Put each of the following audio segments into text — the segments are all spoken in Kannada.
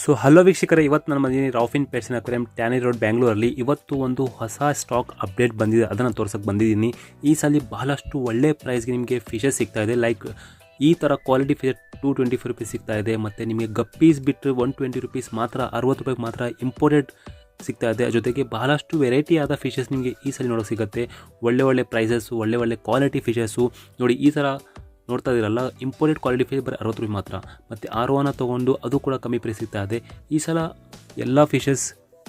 ಸೊ ಹಲೋ ವೀಕ್ಷಕರೇ, ಇವತ್ತು ನಾನು ಮನೆ ರಾಫಿನ್ ಪೇಟ್ಸಿನ ಅಕ್ವೇರಿಯಂ ಟ್ಯಾನಿ ರೋಡ್ ಬ್ಯಾಂಗ್ಳೂರಲ್ಲಿ ಇವತ್ತು ಒಂದು ಹೊಸ ಸ್ಟಾಕ್ ಅಪ್ಡೇಟ್ ಬಂದಿದೆ. ಅದನ್ನು ತೋರ್ಸೋಕ್ಕೆ ಬಂದಿದ್ದೀನಿ. ಈ ಸಲ ಬಹಳಷ್ಟು ಒಳ್ಳೆ ಪ್ರೈಸ್ಗೆ ನಿಮಗೆ ಫಿಶಸ್ ಸಿಗ್ತಾ ಇದೆ. ಲೈಕ್ ಈ ಥರ quality fish two twenty four rupees ಸಿಗ್ತಾ ಇದೆ. ಮತ್ತು ನಿಮಗೆ ಗಪ್ಪೀಸ್ ಬಿಟ್ಟರೆ ಒನ್ ಟ್ವೆಂಟಿ ರುಪೀಸ್ ಮಾತ್ರ, ಅರವತ್ತು ರೂಪಾಯಿಗೆ ಮಾತ್ರ ಇಂಪೋರ್ಟೆಡ್ ಸಿಗ್ತಾ ಇದೆ. ಜೊತೆಗೆ ಬಹಳಷ್ಟು ವೆರೈಟಿ ಆದ ಫಿಶಸ್ ನಿಮಗೆ ಈ ಸಲ ನೋಡೋಕೆ ಸಿಗುತ್ತೆ. ಒಳ್ಳೆ ಒಳ್ಳೆ ಪ್ರೈಸಸ್ಸು ಒಳ್ಳೆ ಒಳ್ಳೆ ಕ್ವಾಲಿಟಿ ಫಿಶಸ್ಸು ನೋಡಿ, ಈ ಥರ ನೋಡ್ತಾ ಇದ್ದೀರಲ್ಲ ಇಂಪೋರ್ಟೆಡ್ ಕ್ವಾಲಿಟಿ ಫಿಶ್ ಬರೀ ಅರವತ್ತು ರೂಪಾಯಿ ಮಾತ್ರ. ಮತ್ತು ಆರ್ ಒನ ತೊಗೊಂಡು ಅದು ಕೂಡ ಕಮ್ಮಿ ಪ್ರೈಸ್ ಸಿಗ್ತಾ ಇದೆ. ಈ ಸಲ ಎಲ್ಲ ಫಿಶಸ್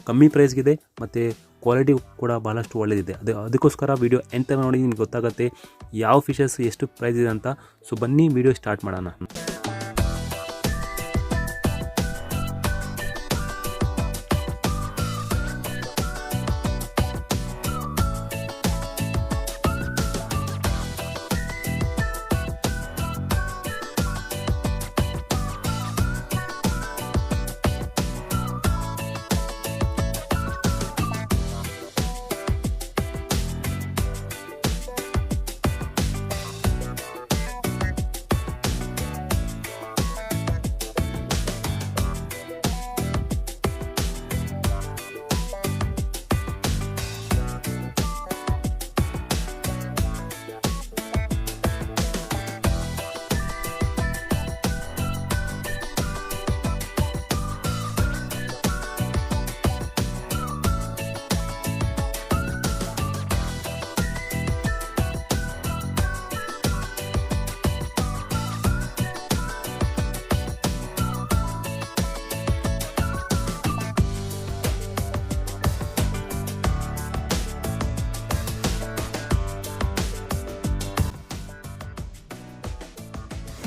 ಕಮ್ಮಿ ಪ್ರೈಸ್ಗಿದೆ ಮತ್ತು ಕ್ವಾಲಿಟಿ ಕೂಡ ಭಾಳಷ್ಟು ಒಳ್ಳೆಯದಿದೆ ಅದು, ಅದಕ್ಕೋಸ್ಕರ ವೀಡಿಯೋ ಎಂತ ನೋಡಿ ನಿಮ್ಗೆ ಗೊತ್ತಾಗುತ್ತೆ, ಯಾವ ಫಿಶಸ್ ಎಷ್ಟು ಪ್ರೈಸ್ ಇದೆ ಅಂತ. ಸೊ ಬನ್ನಿ ವೀಡಿಯೋ ಸ್ಟಾರ್ಟ್ ಮಾಡೋಣ.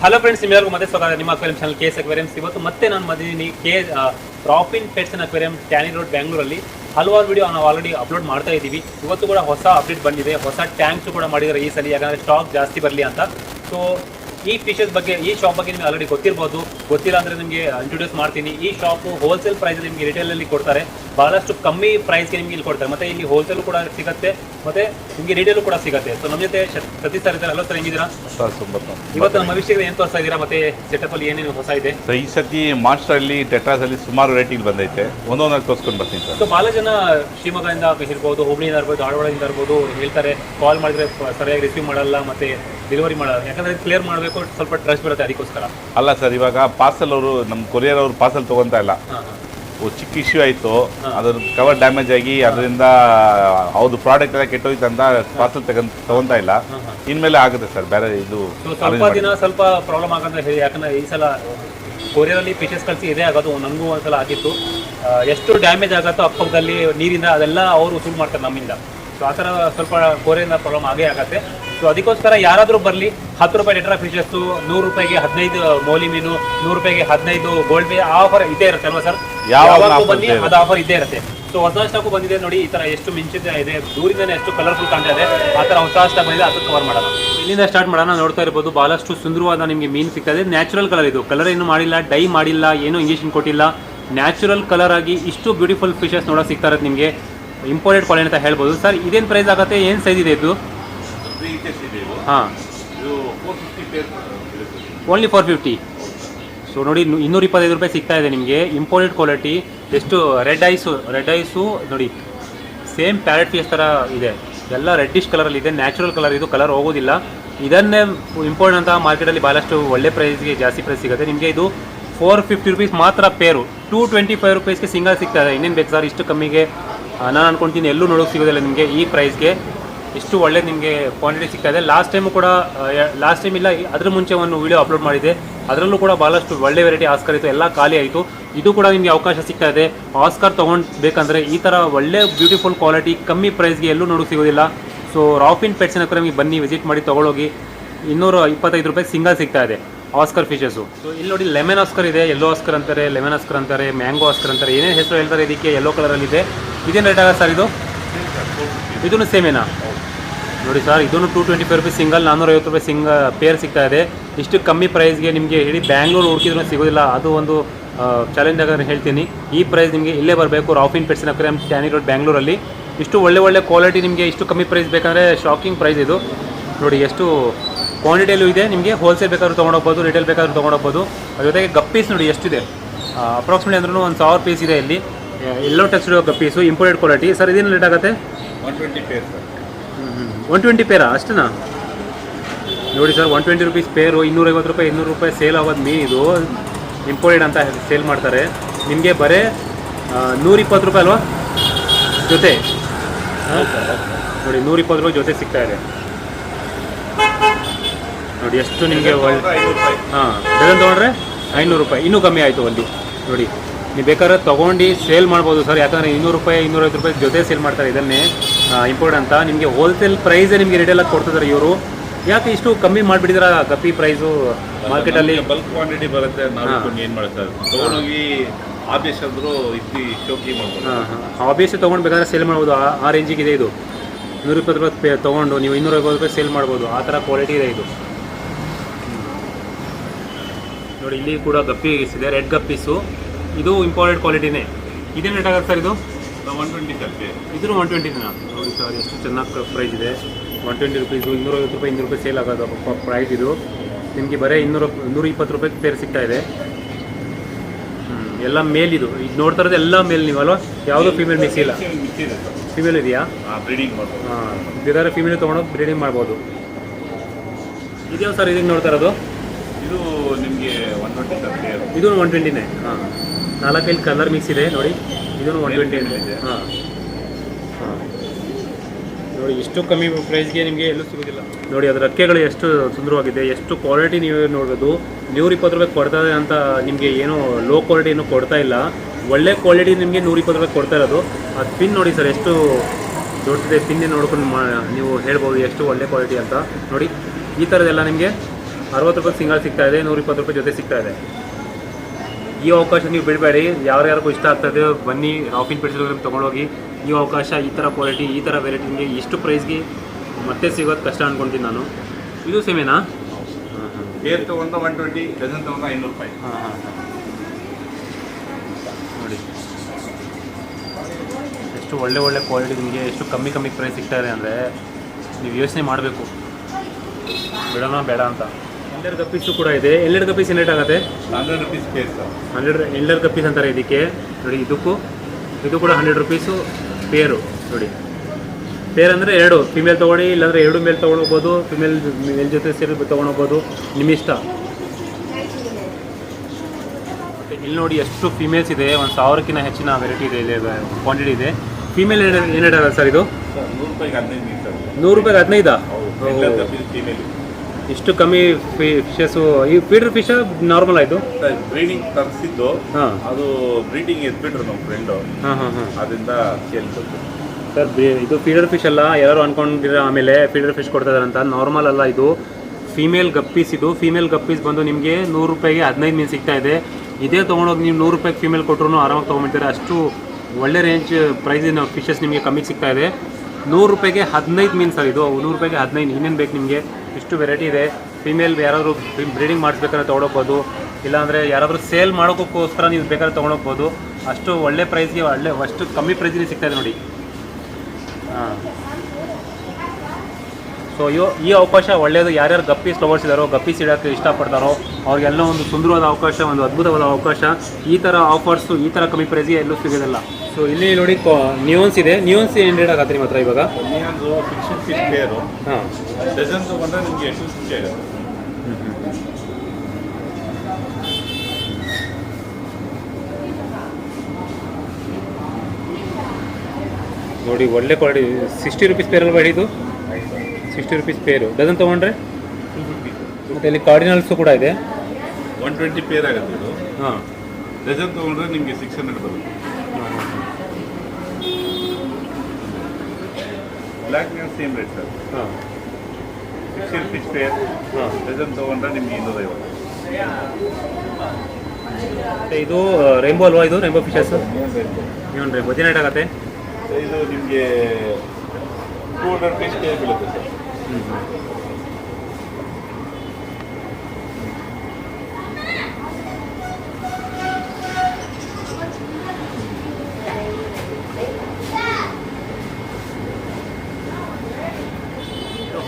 ಹಲೋ ಫ್ರೆಂಡ್ಸ್ ನಿಮ್ಮೆಲ್ಲರಿಗೂ ಮತ್ತೆ ಸ್ವಾಗತ. ನಿಮ್ಮ ಅಕ್ವೇರಿಯಂ ಚಾನಲ್ ಕೆ ಎಸ್ ಇವತ್ತು ಮತ್ತೆ ನಾನು ಬಂದಿದ್ದೀನಿ K ರಾಪಿನ್ pets and aquarium Tannery Road ಬ್ಯಾಂಗ್ಳೂರಲ್ಲಿ ಹಲವಾರು ವಿಡಿಯೋ ನಾವು ಆಲ್ರೆಡಿ ಅಪ್ಲೋಡ್ ಮಾಡ್ತಾ ಇದ್ದೀವಿ. ಇವತ್ತು ಕೂಡ ಹೊಸ ಅಪ್ಡೇಟ್ ಬಂದಿದೆ. ಹೊಸ ಟ್ಯಾಂಕ್ಸ್ ಕೂಡ ಮಾಡಿದ್ದಾರೆ ಈ ಸಲ. ಯಾಕಂದ್ರೆ ಸ್ಟಾಕ್ ಜಾಸ್ತಿ ಬರಲಿ ಅಂತ. ಸೊ ಈ ಫಿಶಸ್ ಬಗ್ಗೆ, ಈ ಶಾಪ್ ಬಗ್ಗೆ ನಿಮಗೆ ಆಲ್ರೆಡಿ ಗೊತ್ತಿರ್ಬೋದು. ಗೊತ್ತಿಲ್ಲ ಅಂದರೆ ನಿಮಗೆ ಇಂಟ್ರೊಡ್ಯೂಸ್ ಮಾಡ್ತೀನಿ. ಈ ಶಾಪು ಹೋಲ್ಸೇಲ್ ಪ್ರೈಸ್ ನಿಮಗೆ ರಿಟೇಲಲ್ಲಿ ಕೊಡ್ತಾರೆ. ಬಹಳಷ್ಟು ಕಮ್ಮಿ ಪ್ರೈಸ್ಗೆ ನಿಮಗೆ ಇಲ್ಲಿ ಕೊಡ್ತಾರೆ. ಮತ್ತೆ ಇಲ್ಲಿ ಹೋಲ್ಸೇಲ್ ಕೂಡ ಸಿಗುತ್ತೆ ಮತ್ತೆ ನಿಮಗೆ ರೀಟೇಲ್ ಕೂಡ ಸಿಗುತ್ತೆ. ಸೊ ನಮ್ಮ ಜೊತೆ ಪ್ರತಿ ಸತೀಶ್ ಸರ್ ಇದ್ದಾರೆ. ಹಲೋ ಸರ್ ಹೆಂಗಿದ್ದೀರಾ? ಸರ್ ಇವತ್ತು ನಮ್ಮ ಭವಿಷ್ಯದಲ್ಲಿ ಏನು ತೋರಿಸ್ತಾ ಇದ್ದೀರಾ? ಮತ್ತೆ ಸೆಟಪ್ ಅಲ್ಲಿ ಏನೇನು ಹೊಸ ಇದೆ? ಸೊ ಈ ಸತಿ ಮಾಸ್ಟರ್ ಅಲ್ಲಿ ಟೆಟ್ರಾಸ್ ಅಲ್ಲಿ ಸುಮಾರು ರೇಟಿಂಗ್ ಬಂದೈತೆ. ಒಂದೊಂದಾಗಿ ತೋರಿಸ್ಕೊಂಡು ಬರ್ತೀನಿ ಸರ್. ಸೊ ಬಹಳ ಜನ ಶಿವಮೊಗ್ಗದಿಂದ ಇರ್ಬೋದು ಹುಬ್ಳಿಯಿಂದ ಇರ್ಬೋದು ಧಾರವಾಡದಿಂದ ಇರ್ಬೋದು ಹೇಳ್ತಾರೆ ಕಾಲ್ ಮಾಡಿದ್ರೆ ಸರಿಯಾಗಿ ರಿಸೀವ್ ಮಾಡಲ್ಲ ಮತ್ತೆ ಡೆಲಿವರಿ ಮಾಡಲ್ಲ. ಯಾಕಂದ್ರೆ ಕ್ಲಿಯರ್ ಮಾಡಬೇಕು ಸ್ವಲ್ಪ ಟ್ರಸ್ಟ್ ಬರುತ್ತೆ ಅದಕ್ಕೋಸ್ಕರ. ಅಲ್ಲ ಸರ್ ಇವಾಗ ಪಾರ್ಸಲ್ ಅವರು ನಮ್ಮ ಕೊರಿಯರ್ ಅವರು ಪಾರ್ಸಲ್ ತಗೊಂತಾ ಇಲ್ಲ. ಚಿಕ್ಕ ಇಶ್ಯೂ ಆಯಿತು. ಅದ್ರ ಕವರ್ ಡ್ಯಾಮೇಜ್ ಆಗಿ ಅದರಿಂದ ಅವ್ರದ್ದು ಪ್ರಾಡಕ್ಟ್ ಎಲ್ಲ ಕೆಟ್ಟೋಯ್ತು ಅಂತ ಪಾರ್ಸಲ್ ತಗೊಂಡ್ ತಗೊಂತಾ ಇಲ್ಲ. ಇನ್ಮೇಲೆ ಆಗುತ್ತೆ ಸರ್ ಬೇರೆ ಇದು ಸ್ವಲ್ಪ ದಿನ ಸ್ವಲ್ಪ ಪ್ರಾಬ್ಲಮ್ ಆಗಂತ ಹೇಳಿ ಯಾಕಂದ್ರೆ ಈ ಸಲ ಕೊರಿಯರಲ್ಲಿ ಫಿಶಸ್ ಕಳಿಸಿ ಇದೇ ಆಗೋದು ನನಗೂ ಒಂದ್ಸಲ ಆಗಿತ್ತು. ಎಷ್ಟು ಡ್ಯಾಮೇಜ್ ಆಗತ್ತೋ ಅಕ್ಕಪಕ್ಕದಲ್ಲಿ ನೀರಿಂದ ಅದೆಲ್ಲ ಅವರು ವಸೂಲು ಮಾಡ್ತಾರೆ ನಮ್ಮಿಂದ. ಸೊ ಆ ಥರ ಸ್ವಲ್ಪ ಕೊರಿಯಿಂದ ಪ್ರಾಬ್ಲಮ್ ಆಗೇ ಆಗತ್ತೆ. ಸೊ ಅದಕ್ಕೋಸ್ಕರ ಯಾರಾದರೂ ಬರಲಿ ಹತ್ತು ರೂಪಾಯಿ ಲೀಟರ್ ಫಿಶಸ್ಸು ನೂರು ರೂಪಾಯಿಗೆ ಹದಿನೈದು ಮೌಲಿ ಮೀನು ನೂರು ರೂಪಾಯಿಗೆ ಹದಿನೈದು ಗೋಲ್ಡ್ ಆ ಆಫರ್ ಇದೇ ಇರುತ್ತೆ ಅಲ್ವಾ ಸರ್ ಯಾವಾಗ್ಲೂ ಬನ್ನಿ ಅದು ಆಫರ್ ಇದೇ ಇರುತ್ತೆ. ಸೊ ಹೊಸ ಸ್ಟಾಕು ಬಂದಿದೆ ನೋಡಿ ಈ ತರ ಎಷ್ಟು ಮಿಂಚಿದ ಇದೆ ದೂರಿಂದನೇ ಎಷ್ಟು ಕಲರ್ಫುಲ್ ಕಾಣ್ತಾ ಇದೆ ಆ ತರ ಹೊಸ ಸ್ಟಾಕ್ ಬಂದಿದೆ ಅದಕ್ಕೆ ಕವರ್ ಮಾಡೋಣ. ಇಲ್ಲಿಂದ ಸ್ಟಾರ್ಟ್ ಮಾಡೋಣ ನೋಡ್ತಾ ಇರ್ಬೋದು ಬಹಳಷ್ಟು ಸುಂದರವಾದ ನಿಮಗೆ ಮೀನು ಸಿಗ್ತದೆ ನ್ಯಾಚುರಲ್ ಕಲರ್ ಇದು. ಕಲರ್ ಏನು ಮಾಡಿಲ್ಲ ಡೈ ಮಾಡಿಲ್ಲ ಏನು ಇಂಜೆಕ್ಷನ್ ಕೊಟ್ಟಿಲ್ಲ. ನ್ಯಾಚುರಲ್ ಕಲರ್ ಆಗಿ ಇಷ್ಟು ಬ್ಯೂಟಿಫುಲ್ ಫಿಶಸ್ ನೋಡೋಕೆ ಸಿಗ್ತಾ ಇರೋದು ನಿಮಗೆ. ಇಂಪೋರ್ಟೆಡ್ ಕ್ವಾಲಿಟಿ ಅಂತ ಹೇಳ್ಬೋದು. ಸರ್ ಇದೇನು ಪ್ರೈಸ್ ಆಗುತ್ತೆ? ಏನು ಸೈಜ್ ಇದೆ ಇದು? ಹಾಂ. ಓನ್ಲಿ ಫೋರ್ ಫಿಫ್ಟಿ ಸೊ ನೋಡಿ ಇನ್ನು- ಇನ್ನೂರ ಇಪ್ಪತ್ತೈದು ರೂಪಾಯಿ ಸಿಗ್ತಾ ಇದೆ ನಿಮಗೆ. ಇಂಪೋರ್ಟೆಡ್ ಕ್ವಾಲಿಟಿ ಎಷ್ಟು ರೆಡ್ ಐಸು ರೆಡ್ ಐಸು ನೋಡಿ ಸೇಮ್ ಪ್ಯಾರೆಟ್ ಫೀಸ್ ಥರ ಇದೆ. ಎಲ್ಲ ರೆಡ್ಡಿಶ್ ಕಲರಲ್ಲಿ ಇದೆ. ನ್ಯಾಚುರಲ್ ಕಲರ್ ಇದು ಕಲರ್ ಹೋಗೋದಿಲ್ಲ. ಇದನ್ನೇ ಇಂಪೋರ್ಟ್ ಅಂತ ಮಾರ್ಕೆಟಲ್ಲಿ ಭಾಳಷ್ಟು ಒಳ್ಳೆ ಪ್ರೈಸ್ಗೆ ಜಾಸ್ತಿ ಪ್ರೈಸ್ ಸಿಗುತ್ತೆ. ನಿಮಗೆ ಇದು ಫೋರ್ ಫಿಫ್ಟಿ ರುಪೀಸ್ ಮಾತ್ರ ಪೇರು ಟೂ ಟ್ವೆಂಟಿ ಫೈವ್ ರುಪೀಸ್ಗೆ ಸಿಂಗಲ್ ಸಿಗ್ತಾ ಇದೆ. ಇನ್ನೇನು ಬೇಕು ಸರ್ ಇಷ್ಟು ಕಮ್ಮಿಗೆ. ನಾನು ಅನ್ಕೊತೀನಿ ಎಲ್ಲೂ ನೋಡೋಕೆ ಸಿಗೋದಿಲ್ಲ ನಿಮಗೆ ಈ ಪ್ರೈಸ್ಗೆ ಇಷ್ಟು ಒಳ್ಳೆ ನಿಮಗೆ ಕ್ವಾಂಟಿಟಿ ಸಿಗ್ತಾ ಇದೆ ಲಾಸ್ಟ್ ಟೈಮು ಕೂಡ ಲಾಸ್ಟ್ ಟೈಮ್ ಇಲ್ಲ ಅದ್ರ ಮುಂಚೆ ಒಂದು ವಿಡಿಯೋ ಅಪ್ಲೋಡ್ ಮಾಡಿದೆ. ಅದರಲ್ಲೂ ಕೂಡ ಭಾಳಷ್ಟು ಒಳ್ಳೆ ವೆರೈಟಿ ಆಸ್ಕರ್ ಇತ್ತು. ಎಲ್ಲ ಖಾಲಿ ಆಯಿತು. ಇದು ಕೂಡ ನಿಮಗೆ ಅವಕಾಶ ಸಿಗ್ತಾ ಇದೆ ಆಸ್ಕರ್ ತೊಗೊಳ್ಬೇಕಂದ್ರೆ ಬೇಕಂದರೆ ಈ ಥರ ಒಳ್ಳೆ ಬ್ಯೂಟಿಫುಲ್ ಕ್ವಾಲಿಟಿ ಕಮ್ಮಿ ಪ್ರೈಸ್ಗೆ ಎಲ್ಲೂ ನೋಡೋಕೆ ಸಿಗೋದಿಲ್ಲ. ಸೊ ರಾಫಿನ್ ಪೆಟ್ಸಿನ ನಿಮಗೆ ಬನ್ನಿ ವಿಸಿಟ್ ಮಾಡಿ ತೊಗೊಳೋಗಿ. ಇನ್ನೂರ ಇಪ್ಪತ್ತೈದು ರೂಪಾಯಿ ಸಿಂಗಲ್ ಸಿಗ್ತಾ ಇದೆ ಆಸ್ಕರ್ ಫಿಶಸ್ಸು ಸೊ ಇಲ್ಲಿ ನೋಡಿ ಲೆಮನ್ ಆಸ್ಕರ್ ಇದೆ ಯೆಲ್ಲೋ ಆಸ್ಕರ್ ಅಂತಾರೆ ಲೆಮನ್ ಆಸ್ಕರ್ ಅಂತಾರೆ ಮ್ಯಾಂಗೋ ಆಸ್ಕರ್ ಅಂತಾರೆ. ಏನೇನು ಹೆಸರು ಹೇಳ್ತಾರೆ ಇದಕ್ಕೆ ಯೆಲ್ಲೋ ಕಲರಲ್ಲಿದೆ ಇದೇನು ರೇಟ್ ಆಗ ಸರ್ ಇದು? ಇದನ್ನು ಸೇಮೇನಾ ನೋಡಿ ಸರ್ ಇದನ್ನು two twenty five rupees single ನಾನ್ನೂರೈವತ್ತು ರೂಪಾಯಿ ಸಿಂಗ ಪೇರ್ ಸಿಗ್ತಾ ಇದೆ. ಇಷ್ಟು ಕಮ್ಮಿ ಪ್ರೈಸ್ಗೆ ನಿಮಗೆ ಇಡೀ ಬ್ಯಾಂಗ್ಳೂರು ಹುಡುಕಿದ್ರೂ ಸಿಗೋದಿಲ್ಲ. ಅದು ಒಂದು ಚಾಲೆಂಜ್ ಆಗಿ ಹೇಳ್ತೀನಿ. ಈ ಪ್ರೈಸ್ ನಿಮಗೆ ಇಲ್ಲೇ ಬರಬೇಕು ರಾಫಿನ್ ಪೆಟ್ಸಿನ ಕ್ರೈಮ್ ಟ್ಯಾನಿ ರೋಡ್ ಬ್ಯಾಂಗ್ಳೂರಲ್ಲಿ ಇಷ್ಟು ಒಳ್ಳೆ ಒಳ್ಳೆ ಕ್ವಾಲಿಟಿ ನಿಮಗೆ ಇಷ್ಟು ಕಮ್ಮಿ ಪ್ರೈಸ್ ಬೇಕಂದರೆ ಶಾಕಿಂಗ್ ಪ್ರೈಸ್ ಇದು. ನೋಡಿ, ಎಷ್ಟು ಕ್ವಾಂಟಿಟಿಯಲ್ಲೂ ಇದೆ. ನಿಮಗೆ ಹೋಲ್ಸೇಲ್ ಬೇಕಾದ್ರೂ ತೊಗೊಂಡೋಗ್ಬೋದು ರಿಟೇಲ್ ಬೇಕಾದ್ರೂ ತೊಗೊಂಡೋಗ್ಬೋದು ಅದ್ರ ಜೊತೆಗೆ ಗಪ್ಪೀಸ್ ನೋಡಿ, ಎಷ್ಟಿದೆ. ಅಪ್ರಾಕ್ಸಿಮೇಟ್ ಅಂದ್ರೂ ಒಂದು ಸಾವಿರ ಪೀಸ್ ಇದೆ ಇಲ್ಲಿ. Yellow touch guppies imported quality sir, ಇದೇನು ಲೇಟ್ ಆಗುತ್ತೆ? One twenty pair sir one twenty ಪೇರಾ ಅಷ್ಟೇನಾ? ನೋಡಿ ಸರ್ ಒನ್ ಟ್ವೆಂಟಿ ರುಪೀಸ್ ಪೇರು ಇನ್ನೂರೈವತ್ತು ರೂಪಾಯಿ ಇನ್ನೂರು ರೂಪಾಯಿ ಸೇಲ್ ಆಗೋದು ಇದು. ಇಂಪೋರ್ಟೆಡ್ ಅಂತ ಸೇಲ್ ಮಾಡ್ತಾರೆ. ನಿಮಗೆ ಬರೇ ನೂರಿಪ್ಪತ್ತು ರೂಪಾಯಿ ಅಲ್ವಾ? ಜೊತೆ. ನೋಡಿ, ನೂರಿಪ್ಪತ್ತು ರೂಪಾಯಿ ಜೊತೆ ಸಿಗ್ತಾ ಇದೆ. ನೋಡಿ, ಎಷ್ಟು ನಿಮಗೆ ಹಾಂ ಡಜನ್ ತೊಗೊಂಡ್ರೆ ಐನೂರು ರೂಪಾಯಿ ಇನ್ನೂ ಕಮ್ಮಿ ಆಯಿತು ಅಲ್ಲಿ. ನೋಡಿ, ನೀವು ಬೇಕಾದ್ರೆ ತೊಗೊಂಡು ಸೇಲ್ ಮಾಡ್ಬೋದು ಸರ್. ಯಾಕಂದರೆ ಇನ್ನೂರು ರೂಪಾಯಿ, ಇನ್ನೂರೈವತ್ತು ರೂಪಾಯಿ ಜೊತೆ ಸೇಲ್ ಮಾಡ್ತಾರೆ ಇದನ್ನೇ. ಇಂಪೋರ್ಟ್ ಅಂತ. ನಿಮಗೆ ಹೋಲ್ಸೇಲ್ ಪ್ರೈಸೇ ನಿಮಗೆ ರೇಟೆಲ್ಲ ಕೊಡ್ತಿದ್ದಾರೆ ಇವರು. ಯಾಕೆ ಇಷ್ಟು ಕಮ್ಮಿ ಮಾಡಿಬಿಟ್ಟಿದ್ರ ಗಪ್ಪಿ ಪ್ರೈಸು ಮಾರ್ಕೆಟಲ್ಲಿ ಬಲ್ಕ್ ಕ್ವಾಂಟಿಟಿ ಬರುತ್ತೆ ನಾವು ಏನು ಮಾಡ್ತಾರೆ ತೊಗೊಂಡೋಗಿ ಆಫೀಸ್ ಅಂದ್ರು ಇದ್ದು ಶೋಕಿ ಮಾಡ್ಬೋದು. ಹಾಂ ಹಾಂ. ಆಬ್ವಿಯಸ್ಲಿ ತೊಗೊಂಡು ಸೇಲ್ ಮಾಡ್ಬೋದು. ಆ- ರೇಂಜಿಗೆ ಇದೆ ಇದು. ನೂರಿಪ್ಪತ್ತು ರೂಪಾಯಿ ಪೇ ತೊಗೊಂಡು ನೀವು ಇನ್ನೂರ ಐವತ್ತು ರೂಪಾಯಿ ಸೇಲ್ ಮಾಡ್ಬೋದು. ಆ ಥರ ಕ್ವಾಲಿಟಿ ಇದೆ ಇದು. ನೋಡಿ ಇಲ್ಲಿ ಕೂಡ ಗಪ್ಪಿ ಇದೆ. ರೆಡ್ ಗಪ್ಪೀಸು ಇದು ಇಂಪಾರ್ಟೆಂಟ್ ಕ್ವಾಲಿಟಿನೇ ಇದೇನು ರೇಟ್ ಆಗುತ್ತೆ ಸರ್ ಇದು? ಒನ್ ಟ್ವೆಂಟಿ ಸರ್ ಇದ್ರೂ ಒನ್ ಟ್ವೆಂಟಿನ ನೋಡಿ ಸರ್ ಎಷ್ಟು ಚೆನ್ನಾಗಿ ಪ್ರೈಸ್ ಇದೆ. ಒನ್ ಟ್ವೆಂಟಿ ರುಪೀಸು ಇನ್ನೂರೈವತ್ತು ರೂಪಾಯಿ ಇನ್ನೂರು ರೂಪಾಯಿ ಸೇಲ್ ಆಗೋದು ಪ್ರೈಸ್ ಇದು. ನಿಮಗೆ ಬರೀ ಇನ್ನೂರು ನೂರ ಇಪ್ಪತ್ತು ರೂಪಾಯಿ ಪೇರ್ ಸಿಗ್ತಾ ಇದೆ. ಎಲ್ಲ ಮೇಲ್ ಇದು. ಈಗ ನೋಡ್ತಾ ಇರೋದು ಎಲ್ಲ ಮೇಲ್ ನೀವು ಅಲ್ವಾ ಯಾವುದೂ ಫಿಮೇಲ್ ಮಿಸ್ ಇಲ್ಲ? ಫಿಮೇಲ್ ಇದೆಯಾ? ಬ್ರೀಡಿಂಗ್ ಹಾಂ ಬೇಕಾದ್ರೆ ಫಿಮೇಲ್ ತೊಗೊಂಡೋಗಿ ಬ್ರೀಡಿಂಗ್ ಮಾಡ್ಬೋದು. ಇದ್ಯಾವ ಸರ್ ಇದಕ್ಕೆ ನೋಡ್ತಾ ಇರೋದು? ಇದು ನಿಮಗೆ ಒನ್ ಟ್ವೆಂಟಿ ಇದು ಒನ್ ಟ್ವೆಂಟಿನೇ ಹಾಂ ನಾಲ್ಕೈದು ಕಲರ್ ಮಿಕ್ಸ್ ಇದೆ ನೋಡಿ. ಇದೂ ಒನ್ ಟ್ವೆಂಟಿ ಹಾಂ. ನೋಡಿ, ಇಷ್ಟು ಕಮ್ಮಿ ಪ್ರೈಸ್ಗೆ ನಿಮಗೆ ಎಲ್ಲೂ ಸಿಗೋದಿಲ್ಲ. ನೋಡಿ, ಅದರ ಅಕ್ಕೆಗಳು ಎಷ್ಟು ಸುಂದರವಾಗಿದೆ, ಎಷ್ಟು ಕ್ವಾಲಿಟಿ ನೀವು ನೋಡ್ಬೋದು ನೂರ ಇಪ್ಪತ್ತು ರೂಪಾಯಿ ಇದೆ ಅಂತ ನಿಮಗೆ ಏನು ಲೋ ಕ್ವಾಲಿಟಿ ಏನು ಕೊಡ್ತಾ ಇಲ್ಲ. ಒಳ್ಳೆ ಕ್ವಾಲಿಟಿ ನಿಮಗೆ ನೂರ ಇಪ್ಪತ್ತು ರೂಪಾಯಿ ಕೊಡ್ತಾ ಇರೋದು. ಆ ಪಿನ್ ನೋಡಿ ಸರ್ ಎಷ್ಟು ದೊಡ್ಡದಿದೆ ಪಿನ್ನೇ ನೋಡ್ಕೊಂಡು ಮಾ, ನೀವು ಹೇಳ್ಬೋದು ಎಷ್ಟು ಒಳ್ಳೆ ಕ್ವಾಲಿಟಿ ಅಂತ. ನೋಡಿ, ಈ ಥರದ್ದೆಲ್ಲ ನಿಮಗೆ ಅರವತ್ತು ರೂಪಾಯಿ ಸಿಂಗಲ್ ಸಿಗ್ತಾ ಇದೆ ನೂರ ಇಪ್ಪತ್ತು ರೂಪಾಯಿ ಜೊತೆ ಸಿಗ್ತಾ ಇದೆ. ಈ ಅವಕಾಶ ನೀವು ಬಿಡಬೇಡಿ. ಯಾರು ಯಾರಿಗೂ ಇಷ್ಟ ಆಗ್ತದೆ ಬನ್ನಿ ರಾಕಿನ್ ಪೆಟ್ರೋಲ್ ತೊಗೊಂಡೋಗಿ. ಈ ಅವಕಾಶ ಈ ಥರ ಕ್ವಾಲಿಟಿ ಈ ಥರ ವೆರೈಟಿ ನಿಮಗೆ ಇಷ್ಟು ಪ್ರೈಸ್ಗೆ ಮತ್ತೆ ಸಿಗೋದು ಕಷ್ಟ ಅನ್ಕೊಂತೀನಿ ನಾನು. ಇದು ಸೇಮೇನಾ? ಹಾಂ ಹಾಂ ಪೇರ್ ತೊಗೊಂಡ್ರೆ ಒನ್ ಟ್ವೆಂಟಿ ಡಜನ್ ಐನೂರು ರೂಪಾಯಿ. ಹಾಂ ಹಾಂ ನೋಡಿ. ಎಷ್ಟು ಒಳ್ಳೆ ಒಳ್ಳೆ ಕ್ವಾಲಿಟಿ ನಿಮಗೆ ಎಷ್ಟು ಕಮ್ಮಿ ಕಮ್ಮಿ ಪ್ರೈಸ್ ಸಿಗ್ತಾ ಇದೆ ಅಂದರೆ ನೀವು ಯೋಚನೆ ಮಾಡಬೇಕು. ಬಿಡೋಣ ಬೇಡ ಅಂತ. ಎಲ್ಲೆಡ್ ಕಪ್ಪೀಸು ಕೂಡ ಇದೆ. ಎಲ್ಲೆಡ್ ಕಪ್ಪೀಸ್ ಏನೇಟ್ ಆಗುತ್ತೆ? ಹಂಡ್ರೆಡ್ ರುಪೀಸ್ ಕೇಸ್ ಹಂಡ್ರೆಡ್ ಎಲ್ಲರ್ ಕಪ್ಪೀಸ್ ಅಂತಾರೆ ಇದಕ್ಕೆ. ನೋಡಿ ಇದಕ್ಕೂ ಇದು ಕೂಡ ಹಂಡ್ರೆಡ್ ರುಪೀಸು ಪೇರು ನೋಡಿ. ಪೇರ್ ಅಂದರೆ ಎರಡು. ಫಿಮೇಲ್ ತೊಗೊಳ್ಳಿ ಇಲ್ಲಾಂದರೆ ಎರಡು ಮೇಲ್ ತೊಗೊಳ್ಬೋದು. ಫಿಮೇಲ್ ಮೇಲ್ ಜೊತೆ ಸೇರಿ ತೊಗೊಂಡೋಗ್ಬೋದು ನಿಮ್ಮಿಷ್ಟ ಇಲ್ಲಿ ನೋಡಿ ಎಷ್ಟು ಫಿಮೇಲ್ಸ್ ಇದೆ. ಒಂದು ಸಾವಿರಕ್ಕಿಂತ ಹೆಚ್ಚಿನ ವೆರೈಟಿ ಇದೆ. ಇಲ್ಲಿ ಕ್ವಾಂಟಿಟಿ ಇದೆ. ಫಿಮೇಲ್ ಏನು ರೇಟ್ ಆಗುತ್ತೆ ಸರ್ ಇದು? ನೂರು ರೂಪಾಯಿಗೆ ಹದಿನೈದು ನೂರು ರೂಪಾಯಿಗೆ ಹದಿನೈದಾ? ಇಷ್ಟು ಕಮ್ಮಿ ಫಿಶಸ್ಸು ಈ ಫೀಡರ್ ಫಿಶ ನಾರ್ಮಲ್ ಆಯಿತು ಬ್ರೀಡಿಂಗ್ ತರಿಸಿದ್ದು. ಹಾಂ. ಅದು ಬ್ರೀಡಿಂಗ್ ಎದ್ಬಿಟ್ರು ನಮ್ಮ ಫ್ರೆಂಡು ಹಾಂ ಹಾಂ ಹಾಂ. ಅದರಿಂದ ಸರ್ ಇದು ಫೀಡರ್ ಫಿಶ್ ಅಲ್ಲ ಯಾರು ಅನ್ಕೊಂಡಿರ ಆಮೇಲೆ ಫೀಡರ್ ಫಿಶ್ ಕೊಡ್ತಾ ಅಂತ. ನಾರ್ಮಲ್ ಅಲ್ಲ ಇದು. ಫೀಮೇಲ್ ಗಪ್ಪೀಸ್ ಇದು. ಫೀಮೇಲ್ ಗಪ್ಪೀಸ್ ಬಂದು ನಿಮಗೆ ನೂರು ರೂಪಾಯಿಗೆ ಹದಿನೈದು ಮೀನು ಸಿಗ್ತಾ ಇದೆ. ಇದೇ ತೊಗೊಂಡೋಗಿ ನೀವು ನೂರು ರೂಪಾಯಿಗೆ ಫೀಮೇಲ್ ಕೊಟ್ಟರು ಆರಾಮಾಗಿ ತೊಗೊಂಬಿಡ್ತೀರ ಅಷ್ಟು ಒಳ್ಳೆ ರೇಂಜ್ ಪ್ರೈಸಿನ ಫಿಶಸ್ ನಿಮಗೆ ಕಮ್ಮಿಗೆ ಸಿಗ್ತಾ ಇದೆ. ನೂರು ರೂಪಾಯಿಗೆ ಹದಿನೈದು ಮೀನು ಸರ್ ಇದು. ನೂರು ರೂಪಾಯಿಗೆ ಹದಿನೈದು ಇನ್ನೇನು ಬೇಕು ನಿಮಗೆ? ಇಷ್ಟು ವೆರೈಟಿ ಇದೆ. ಫೀಮೇಲ್ ಯಾರಾದರೂ ಬ್ರೀಡಿಂಗ್ ಮಾಡಿಸ್ಬೇಕಾದ್ರೆ ತೊಗೊಂಡೋಗ್ಬೋದು ಇಲ್ಲಾಂದರೆ ಯಾರಾದರೂ ಸೇಲ್ ಮಾಡೋಕ್ಕೋಸ್ಕರ ನೀವು ಬೇಕಾದ್ರೆ ತೊಗೊಂಡೋಗ್ಬೋದು ಅಷ್ಟು ಒಳ್ಳೆ ಪ್ರೈಸ್ಗೆ ಒಳ್ಳೆ, ಅಷ್ಟು ಕಮ್ಮಿ ಪ್ರೈಸಿಗೆ ಸಿಗ್ತಾಯಿದೆ ನೋಡಿ. ಹಾಂ. ಸೊ ಇವು, ಈ ಅವಕಾಶ ಒಳ್ಳೆಯದು. ಯಾರ್ಯಾರು ಗಪ್ಪಿ ಲವರ್ಸ್ ಇದ್ದಾರೋ ಗಪ್ಪಿ ಇಡೋಕ್ಕೆ ಇಷ್ಟಪಡ್ತಾರೋ, ಅವ್ರಿಗೆಲ್ಲ ಒಂದು ಸುಂದರವಾದ ಅವಕಾಶ, ಒಂದು ಅದ್ಭುತವಾದ ಅವಕಾಶ. ಈ ಥರ ಆಫರ್ಸು ಈ ಥರ ಕಮ್ಮಿ ಪ್ರೈಸ್ಗೆ ಎಲ್ಲೂ ಸಿಗೋದಿಲ್ಲ. ಸೊ ಇಲ್ಲಿ ನೋಡಿ ನ್ಯೂನ್ಸ್ ಇದೆ. ನ್ಯೂನ್ಸ್ ಏನ್ ರೇಟ್ ಆಗತ್ತೆ ನಿಮ್ಮ ಹತ್ರ ಇವಾಗ ನೀರು ಫಿಕ್ಷನ್ ಫಿಶ್ ಪೇರು ಹಾಂ. ಡಜನ್ ತೊಗೊಂಡ್ರೆ ನಿಮಗೆ ಎಷ್ಟು ನೋಡಿ ಒಳ್ಳೆ ಕ್ವಾಲಿಟಿ ಸಿಕ್ಸ್ಟಿ ರುಪೀಸ್ ಪೇರಲ್ವಾ ಬೇಡಿದ್ದು ಸಿಕ್ಸ್ಟಿ ರುಪೀಸ್ ಪೇರು ಡಜನ್ ತೊಗೊಂಡ್ರೆ? ಮತ್ತೆ ಮತ್ತು ಇಲ್ಲಿ ಕಾರ್ಡಿನಲ್ಸ್ ಕೂಡ ಇದೆ. ಒನ್ ಟ್ವೆಂಟಿ ಪೇರ್ ಆಗುತ್ತೆ ಇದು. ಹಾಂ. ಡಜನ್ ತೊಗೊಂಡ್ರೆ ನಿಮಗೆ ಸಿಕ್ಸ್ ಹಂಡ್ರೆಡ್ ಬರುತ್ತೆ. ಬ್ಲ್ಯಾಕ್ ಮೀನ್ ಸೇಮ್ ರೇಟ್ ಸರ್ ಹಾಂ. ಸಿಕ್ಸ್ಟಿ ರುಪೀಸ್ ಪೇರ್ ಹಾಂ. ಡಜನ್ ತೊಗೊಂಡ್ರೆ ನಿಮ್ಗೆ ಇನ್ನೂರೈವತ್ತು ಐವತ್ತು. ಇದು ರೈನ್ಬೋ ಅಲ್ವಾ ಇದು? ರೈಂಬೋ ಫಿಶಸ್ ನೀವು ರೈಂಬೋ ದಿನ ಆಗುತ್ತೆ ಇದು ನಿಮಗೆ ಟೂ ಹಂಡ್ರೆಡ್ ಪೀಸ್ ಕೆ ಬೀಳುತ್ತೆ ಸರ್ ಹಾರ್ಲಿಕೆನ್ಸ್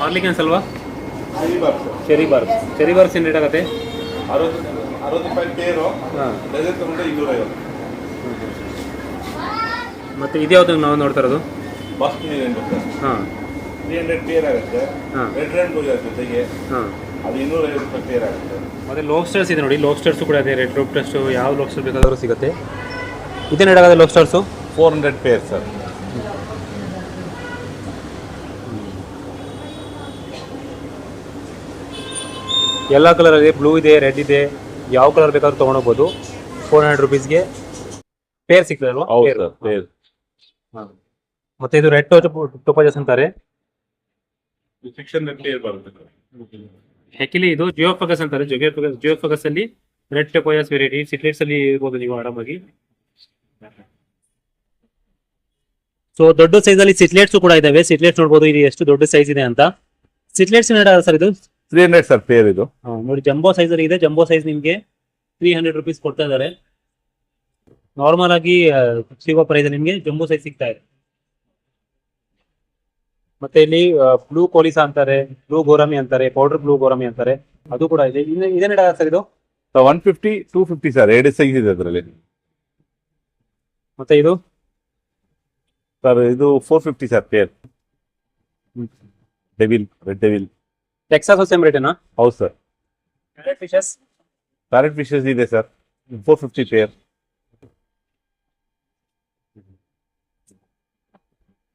ಅಲ್ವಾ ಅನ್ಸಲ್ವಾ barb cherry barbs cherry barbs ಏನು ರೇಟ್ ಆಗುತ್ತೆ? ಮತ್ತೆ ಇದ್ಯಾವ್ದು ನಾವು ನೋಡ್ತಾ ಇರೋದು? ಹಾಂ. ತ್ರೀ ಹಂಡ್ರೆಡ್ ಆಗುತ್ತೆ ಅದು ಇನ್ನೂರೈವತ್ತು ರೂಪಾಯಿ ಆಗುತ್ತೆ ಮತ್ತೆ ಲೋಬ್ಸ್ಟರ್ಸ್ ಇದೆ ನೋಡಿ ಲೋಬ್ಸ್ಟರ್ಸು ಕೂಡ ಇದೆ ರೆಡ್ ಲೋಬ್ಸ್ಟರ್ಸು ಯಾವ ಲೋಬ್ಸ್ಟರ್ ಬೇಕಾದರೂ ಸಿಗುತ್ತೆ. ಇದೇನು ಹೇಳಾಗದೆ lobsters four hundred pair sir ಎಲ್ಲ ಕಲರ್ ಇದೆ ಬ್ಲೂ ಇದೆ ರೆಡ್ ಇದೆ ಯಾವ ಕಲರ್ ಬೇಕಾದ್ರೂ ತೊಗೊಂಡೋಗ್ಬೋದು. ಫೋರ್ ಹಂಡ್ರೆಡ್ ರುಪೀಸ್ಗೆ ಪೇರ್ ಸಿಗ್ತದೆ ಅಲ್ವಾ ಹೌದು ಸರ್ ಪೇರ್ ಹಾ. ಮತ್ತೆ ಇದು ರೆಡ್ ಟೋಪಾಜಸ್ ಅಂತಾರೆ. ಹಂಡ್ರೆಡ್ ಪೇರ್ ಬರುತ್ತೆ ಆಕ್ಚುಲಿ ಇದು ಜಿಯೋ ಫೋಕಸ್ ಅಂತಾರೆ. ಜಿಯೋ ಫಗಸ್ ಜಿಯೋ ಫೋಕಸ್ ಅಲ್ಲಿ ರೆಡ್ ಟೋಪಾಜಸ್ ವೆರೈಟಿ ಸಿಟ್ಲೆಟ್ಸ್ ಅಲ್ಲಿ ಇರ್ಬೋದು ನೀವು ಆರಾಮಾಗಿ. ಸೊ ದೊಡ್ಡ ಸೈಜ್ ಅಲ್ಲಿ ಸಿಟ್ಲೇಟ್ಸ್ ಕೂಡ ಇದಾವೆ. ಸಿಟ್ಲೇಟ್ಸ್ ನೋಡಬಹುದು ಇದು ಎಷ್ಟು ದೊಡ್ಡ ಸೈಜ್ ಇದೆ ಅಂತ. ಸಿಟ್ಲೆಟ್ಸ್ ಸರ್ ಇದು? ತ್ರೀ ಹಂಡ್ರೆಡ್ ಸರ್ ಪೇರ್ ಇದು. ಹಾ, ನೋಡಿ ಜಂಬೋ ಸೈಜ್ ಇದೆ. ಜಂಬೋ ಸೈಜ್ ನಿಮ್ಗೆ ತ್ರೀ ಹಂಡ್ರೆಡ್ ರುಪೀಸ್ ಕೊಡ್ತಾ ಇದ್ದಾರೆ ನಾರ್ಮಲ್ ಆಗಿ ಆ, ಸಿಗೋ ಪ್ರೈಸ್ ನಿಮ್ಗೆ ಜಂಬೋ ಸೈಜ್ ಸಿಗ್ತಾ ಇದೆ. ಮತ್ತೆ ಇಲ್ಲಿ ಬ್ಲೂ ಕೋಲಿಸಾ ಅಂತಾರೆ ಬ್ಲೂ ಗೋರಮಿ ಅಂತಾರೆ ಪೌಡರ್ ಬ್ಲೂ ಗೋರಮಿ ಅಂತಾರೆ. ಅದು ಕೂಡ ಇದೆ. ಇನ್ನು ಇದೇನ್ ಸರ್ ಇದು? One fifty two fifty sir ಎರಡು ಸೈಜ್ ಇದೆ ಅದರಲ್ಲಿ. ಮತ್ತೆ ಇದು? ಸರ್ ಇದು four fifty sir pair devil red devil Texas same ರೇಟೇನಾ ಹೌದು ಸರ್. ಫಿಶಸ್ ಪ್ಯಾರೆಟ್ ಫಿಶಸ್ ಇದೆ ಸರ್. ಫೋರ್ ಫಿಫ್ಟಿ ಪೇರ್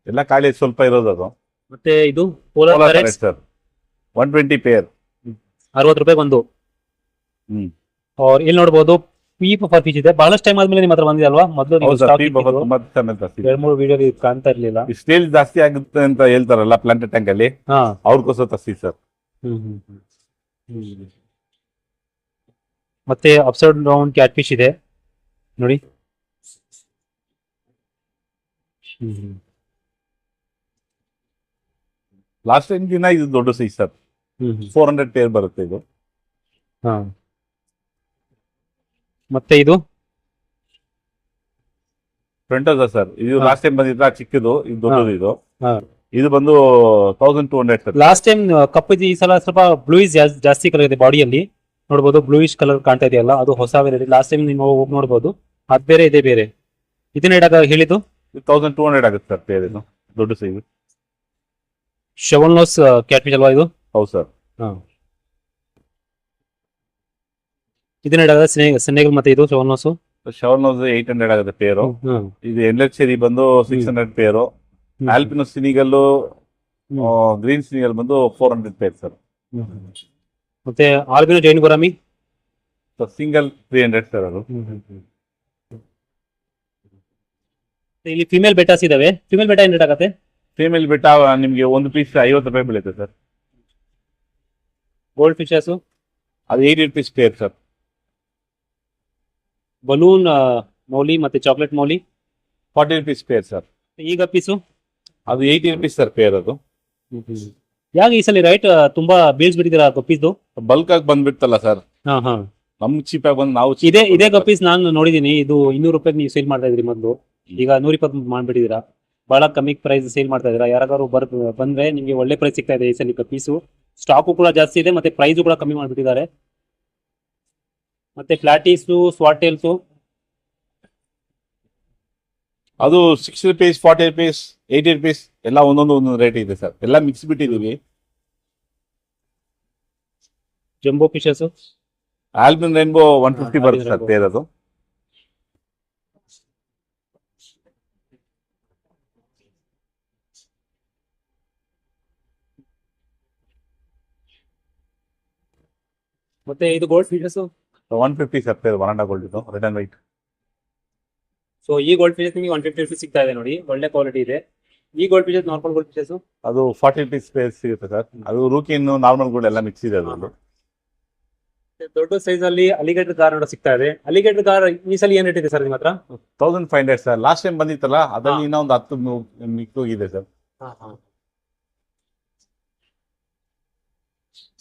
ಎಲ್ಲ ಕಾಳಿ ಸ್ವಲ್ಪ ಇರೋದು ಅದು. ಮತ್ತೆ ಇದು polar sir one twenty pair ಅರವತ್ತು ರೂಪಾಯಿ ಒಂದು ಹ್ಮ್. ಅವ್ರ ಇಲ್ಲಿ ನೋಡ್ಬೋದು ಪೀಪ್ ಫಾರ್ ಫಿಶ್ ಇದೆ. ಬಹಳಷ್ಟು ಟೈಮ್ ಆದ್ಮೇಲೆ ನಿಮ್ಮ ಹತ್ರ ಬಂದಿದೆ ಅಲ್ವಾ? ಮೊದಲು ಎರಡು ಮೂರು ವಿಡಿಯೋ ಕಾಣ್ತಾ ಇರ್ಲಿಲ್ಲ. ಸ್ಟೇಲ್ ಜಾಸ್ತಿ ಆಗುತ್ತೆ ಅಂತ ಹೇಳ್ತಾರಲ್ಲ ಪ್ಲಾಂಟೆಡ್ ಟ್ಯಾಂಕ್ ಅಲ್ಲಿ. ಅವ್ರಿಗೋಸ್ಕರ ತರ್ಸಿ ಸರ್. ಹ್ಮ್ ಹ್ಮ್ ಹ್ಮ್. ಹ್ಮ್. ಮತ್ತೆ ಅಪ್ಸೈಡ್ ಡೌನ್ ಕ್ಯಾಟ್ ಫಿಶ್ ಇದೆ ನೋಡಿ ಹ್ಮ್ ಹ್ಮ್. ಲಾಸ್ಟ್ ಟೈಮ್ ದಿನ ಇದು ದೊಡ್ಡ ಸೈಜ್ ಸರ್ ಹ್ಮ್ ಹ್ಮ್. ಫೋರ್ ಹಂಡ್ರೆಡ್ ಪೇರ್ ಬರುತ್ತೆ ಇದು ಹಾ ಮತ್ತೆ ಇದು ಫ್ರಂಟ್ ಅದ ಸರ್ ಇದು ಹಾ. ಲಾಸ್ಟ್ ಟೈಮ್ ಬಂದಿದ್ದ ಚಿಕ್ಕದು ಇದು ದೊಡ್ಡದು ಇದು ಹಾ. ಇದು ಬಂದು thousand two hundred sir last time ಕಪ್ಪು ಈ ಸಲ ಸ್ವಲ್ಪ ಬ್ಲೂಯಿಸ್ ಜಾಸ್ತಿ ಕಲರ್ ಇದೆ ಬಾಡಿಯಲ್ಲಿ ನೋಡಬಹುದು ಬ್ಲೂಯಿಶ್ ಕಲರ್ ಕಾಣ್ತಾ ಇದೆಯಲ್ಲ ಅದು ಹೊಸ ವೆರೈಟಿ ಲಾಸ್ಟ್ ಟೈಮ್ ನೀವು ಹೋಗಿ ನೋಡ್ಬೋದು ಅದ್ ಬೇರೆ ಇದೆ ಬೇರೆ. ಇದನ್ನ ಇಡಾಗ ಹೇಳಿದ್ದು? ತೌಸಂಡ್ ಟೂ ಹಂಡ್ರೆಡ್ ಆಗುತ್ತೆ ಸರ್ ಇದು. ದೊಡ್ಡ ಸೈಜ್ ಶವನ್ಲೋಸ್ ಕ್ಯಾಟ್ ಫಿಶ್ ಅಲ್ವಾ ಇದು? ಹೌದು ಸರ್. ಇದನ್ನ ಸ್ನೇಹ ಸ್ನೇಗಲ್ ಮತ್ತೆ ಇದು shovelnose shovelnose eight hundred ಆಗುತ್ತೆ ಪೇರು ಇದು ಸೇರಿ ಬಂದು ಸಿಕ್ಸ್ ಹಂಡ್ರೆಡ್ ಪೇರು ಆಲ್ಪಿನೋ ಸಿನಿಗಲ್ಲು ಗ್ರೀನ್ ಸಿನಿಗಲ್ ಬಂದು ಫೋರ್ ಹಂಡ್ರೆಡ್ ಪೇರ್ ಸರ್. ಮತ್ತೆ albino giant gourami? Single three hundred sir ಅದು. ಇಲ್ಲಿ ಫಿಮೇಲ್ ಬೆಟಾಸ್ ಇದಾವೆ. ಫಿಮೇಲ್ ಬೆಟಾ ಏನ್ ರೇಟ್ ಆಗತ್ತೆ? ಫೀಮೇಲ್ ಬೆಟ್ಟ ನಿಮಗೆ ಒಂದು ಪೀಸ್ ಐವತ್ತು ರೂಪಾಯಿ ಬೀಳುತ್ತೆ ಸರ್ ಗೋಲ್ಡ್ ಫಿಶಸ್ ಅದು eighty rupees pair sir balloon molly ಮತ್ತೆ chocolate molly forty rupees pair sir ಈಗ ಪೀಸು ಅದು ಏಯ್ಟಿ ರುಪೀಸ್ ಸರ್ ಪೇರ್ ಅದು. ಯಾಕೆ ಈ ಸಲ ರೈಟ್ ತುಂಬಾ ಬೀಳ್ಸ್ ಬಿಟ್ಟಿದ್ದೀರಾ ಗಪ್ಪೀಸ್ದು ಬಲ್ಕ್ ಆಗಿ ಬಂದ್ಬಿಡ್ತಲ್ಲ ಸರ್ ಹಾ ಹಾ. ನಮ್ಗೆ ಚೀಪ್ ಆಗಿ ಬಂದು ನಾವು cheap ಇದೇ ಆಗಿ ಇದೇ. ಗಪ್ಪೀಸ್ ನಾನು ನೋಡಿದೀನಿ ಇದು ಇನ್ನೂರು ರೂಪಾಯಿ ನೀವು ಸೇಲ್ ಮಾಡ್ತಾ ಇದ್ರಿ ಮೊದಲು. ಈಗ ನೂರ ಇಪ್ಪತ್ತು ಮಾಡ್ಬಿಟ್ಟಿದ್ದೀರಾ. ಬಹಳ ಕಮ್ಮಿ ಪ್ರೈಸ್ ಸೇಲ್ ಮಾಡ್ತಾ ಇದೀರಾ ಯಾರಾದ್ರು ಬರ್ ಬಂದ್ರೆ ನಿಮಗೆ ಒಳ್ಳೆ ಪ್ರೈಸ್ ಸಿಗ್ತಾ ಇದೆ ಈ ಸಲ ಕಪ್ಪೀಸು ಸ್ಟಾಕು ಕೂಡ ಜಾಸ್ತಿ ಇದೆ ಮತ್ತೆ ಪ್ರೈಸು ಕೂಡ ಕಮ್ಮಿ ಮಾಡ್ಬಿಟ್ಟಿದ್ದಾರೆ. ಮತ್ತೆ ಫ್ಲಾಟೀಸು ಸ್ವಾಟೇಲ್ಸು ಅದು six rupees forty rupees eighty rupees ಎಲ್ಲ ಒಂದೊಂದು ಒಂದೊಂದು ರೇಟ್ ಇದೆ ಸರ್ ಎಲ್ಲ mix ಬಿಟ್ಟಿದೀವಿ jumbo fishes albino rainbow one fifty ಬರುತ್ತೆ ಸರ್ ಪೇರ್ ಅದು ಮತ್ತೆ ಇದು gold fishes one fifty sir pair one and gold ಇದು ರೆಡ್ ಅಂಡ್ ವೈಟ್ ಸೊ ಈ ಗೋಲ್ಡ್ ಫಿಶಸ್ ನಿಮಗೆ ಒನ್ ಫಿಫ್ಟಿ ರುಪೀಸ್ ಸಿಗ್ತಾ ಇದೆ ನೋಡಿ. ಒಳ್ಳೆ ಕ್ವಾಲಿಟಿ ಇದೆ. ಈ gold fishes normal gold fishes ಅದು ಫಾರ್ಟಿ ರುಪೀಸ್ ಸ್ಪೇಸ್ ಸಿಗುತ್ತೆ ಸರ್. ಅದು ರೂಕಿನ್ ನಾರ್ಮಲ್ ಗೋಲ್ಡ್ ಎಲ್ಲ ಮಿಕ್ಸ್ ಇದೆ ಅದು ದೊಡ್ಡ ಸೈಜ್ ಅಲ್ಲಿ ಅಲಿಗೇಟರ್ ಕಾರ್ ನೋಡ ಸಿಗ್ತಾ ಇದೆ. ಅಲಿಗೇಟರ್ ಕಾರ್ ಈ ಸಲ ಏನ್ ರೇಟ್ ಇದೆ ಸರ್ ನಿಮ್ಮ ಹತ್ರ thousand five hundred sir. Last time ಬಂದಿತ್ತಲ್ಲ ಅದರಲ್ಲಿ ಇನ್ನೂ ಒಂದು ಹತ್ತು ಮಿಕ್ಸ್ ಹೋಗಿದೆ ಸರ್.